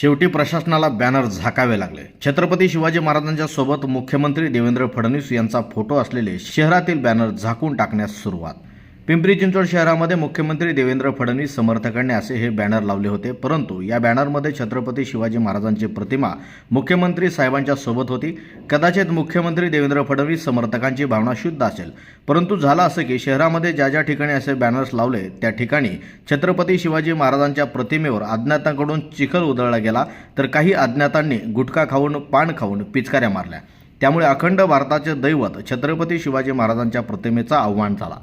शेवटी प्रशासनाला बॅनर झाकावे लागले. छत्रपती शिवाजी महाराजांच्या सोबत मुख्यमंत्री देवेंद्र फडणवीस यांचा फोटो असलेले शहरातील बॅनर झाकून टाकण्यास सुरुवात पिंपरी चिंचवड शहरामध्ये मुख्यमंत्री देवेंद्र फडणवीस समर्थकांनी असे हे बॅनर लावले होते. परंतु या बॅनरमध्ये छत्रपती शिवाजी महाराजांची प्रतिमा मुख्यमंत्री साहेबांच्या सोबत होती. कदाचित मुख्यमंत्री देवेंद्र फडणवीस समर्थकांची भावना शुद्ध असेल. परंतु झालं असं की शहरामध्ये ज्या ज्या ठिकाणी असे बॅनर्स लावले त्या ठिकाणी छत्रपती शिवाजी महाराजांच्या प्रतिमेवर अज्ञातांकडून चिखल उधळला गेला तर काही अज्ञातांनी गुटखा खाऊन पान खाऊन पिचकाऱ्या मारल्या. त्यामुळे अखंड भारताचे दैवत छत्रपती शिवाजी महाराजांच्या प्रतिमेचा आव्हान झाला.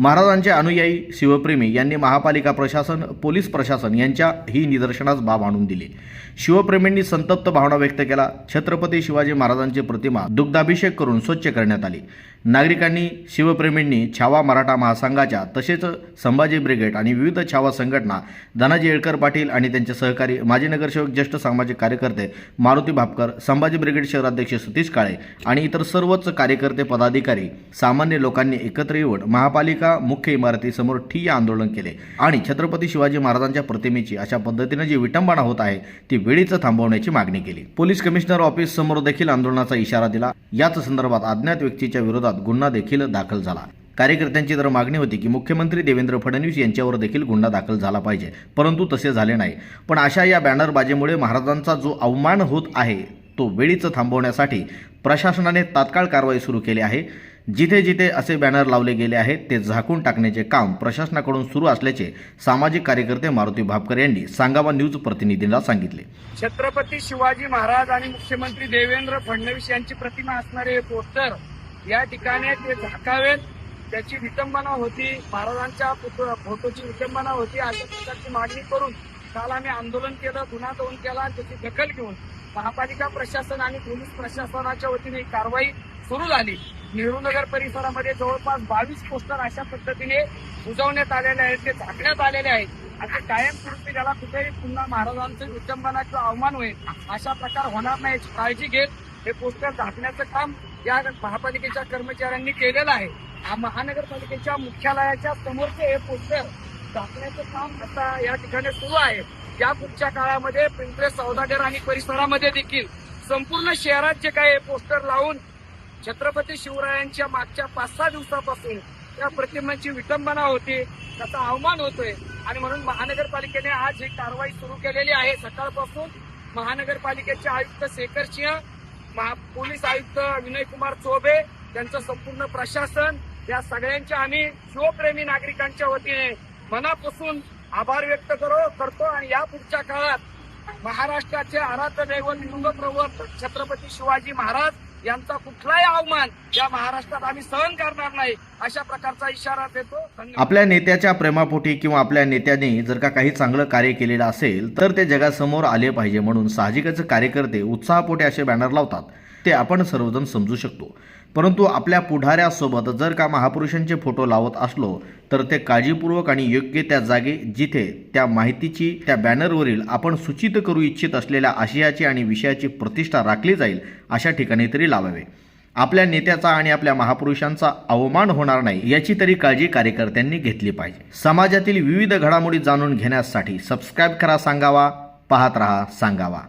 महाराजांचे अनुयायी शिवप्रेमी यांनी महापालिका प्रशासन पोलीस प्रशासन यांच्या ही निदर्शनास बाब आणून दिली. शिवप्रेमींनी संतप्त भावना व्यक्त केला. छत्रपती शिवाजी महाराजांची प्रतिमा दुग्धाभिषेक करून स्वच्छ करण्यात आली. नागरिकांनी शिवप्रेमींनी छावा मराठा महासंघाच्या तसेच संभाजी ब्रिगेड आणि विविध छावा संघटना धनाजी येळकर पाटील आणि त्यांचे सहकारी माजी नगरसेवक ज्येष्ठ सामाजिक कार्यकर्ते मारुती भापकर संभाजी ब्रिगेड शहराध्यक्ष सतीश काळे आणि इतर सर्वच कार्यकर्ते पदाधिकारी सामान्य लोकांनी एकत्र येऊन महापालिका मुख्य इमारतीसमोर ठिय्या आंदोलन केले. आणि छत्रपती शिवाजी महाराजांच्या प्रतिमेची अशा पद्धतीनं जी विटंबना होत आहे ती वेळीच थांबवण्याची मागणी केली. पोलीस कमिशनर ऑफिस समोर देखील आंदोलनाचा इशारा दिला. याच संदर्भात अज्ञात व्यक्तीच्या विरोधात गुन्हा देखील दाखल झाला. कार्यकर्त्यांची तर मागणी होती की मुख्यमंत्री देवेंद्र फडणवीस यांच्यावर देखील गुन्हा दाखल झाला पाहिजे परंतु तसे झाले नाही. पण अशा या बॅनरबाजीमुळे महाराजांचा जो अवमान होत आहे तो वेळीच थांबवण्यासाठी प्रशासनाने तात्काळ कारवाई सुरू केली आहे. जिथे जिथे असे बॅनर लावले गेले आहेत ते झाकून टाकण्याचे काम प्रशासनाकडून सुरू असल्याचे सामाजिक कार्यकर्ते मारुती भापकर यांनी सांगावा न्यूज प्रतिनिधींना सांगितले. छत्रपती शिवाजी महाराज आणि मुख्यमंत्री देवेंद्र फडणवीस यांची प्रतिमा असणारे हे पोस्टर या ठिकाणी ते झाकावेत त्याची विटंबना होती. महाराजांच्या फोटोची विटंबना होती. अशा प्रकारची मागणी करून काल आम्ही आंदोलन केलं गुन्हा दोन केला त्याची दखल घेऊन महापालिका प्रशासन आणि पोलीस प्रशासनाच्या वतीने कारवाई सुरू झाली. नेहरू नगर परिसरामध्ये जवळपास बावीस पोस्टर अशा पद्धतीने बुजवण्यात आलेले आहेत ते झाकण्यात आलेले आहेत. आणि कायमस्वरूपी त्याला कुठेही पुन्हा महाराजांचं विटंबना किंवा अवमान होईल अशा प्रकार होणार नाही याची काळजी घेत हे पोस्टर झाकण्याचं काम या महापालिकेच्या कर्मचाऱ्यांनी केलेलं आहे. हा महानगरपालिकेच्या मुख्यालयाच्या समोरचे हे पोस्टर टाकण्याचं काम आता या ठिकाणी सुरू आहे. या पुढच्या काळामध्ये पिंपरे सौदागर आणि परिसरामध्ये देखील संपूर्ण शहरात जे काही पोस्टर लावून छत्रपती शिवरायांच्या मागच्या पाच सहा दिवसापासून त्या प्रतिमांची विटंबना होती त्याचा अवमान होतोय. आणि म्हणून महानगरपालिकेने आज ही कारवाई सुरू केलेली आहे. सकाळपासून महानगरपालिकेचे आयुक्त शेखर सिंह पोलीस आयुक्त विनय कुमार चोबे त्यांचं संपूर्ण प्रशासन या सगळ्यांच्या आम्ही शिवप्रेमी नागरिकांच्या वतीने मनापासून आभार व्यक्त करो करतो. आणि या पुढच्या काळात महाराष्ट्राचे आराध्य दैवत लिंगप्रवर छत्रपती शिवाजी महाराज यांचा कुठलाही अवमान या महाराष्ट्रात आम्ही सहन करणार नाही. अशा प्रकारचा इशारा देतो. आपल्या नेत्याच्या प्रेमापोटी किंवा आपल्या नेत्याने जर का काही चांगलं कार्य केलेलं असेल तर ते जगासमोर आले पाहिजे म्हणून साहजिकच कार्यकर्ते उत्साहापोटी असे बॅनर लावतात. ते आपण सर्वजण समजू शकतो. परंतु आपल्या पुढाऱ्यासोबत जर का महापुरुषांचे फोटो लावत असलो तर ते काळजीपूर्वक आणि योग्य त्या जागे जिथे त्या माहितीची त्या बॅनरवरील आपण सूचित करू इच्छित असलेल्या आशयाची आणि विषयाची प्रतिष्ठा राखली जाईल अशा ठिकाणी तरी लावावे. आपल्या नेत्याचा आणि आपल्या महापुरुषांचा अवमान होणार नाही याची तरी काळजी कार्यकर्त्यांनी घेतली पाहिजे. समाजातील विविध घडामोडी जाणून घेण्यासाठी सबस्क्राईब करा सांगावा पाहत रहा सांगावा.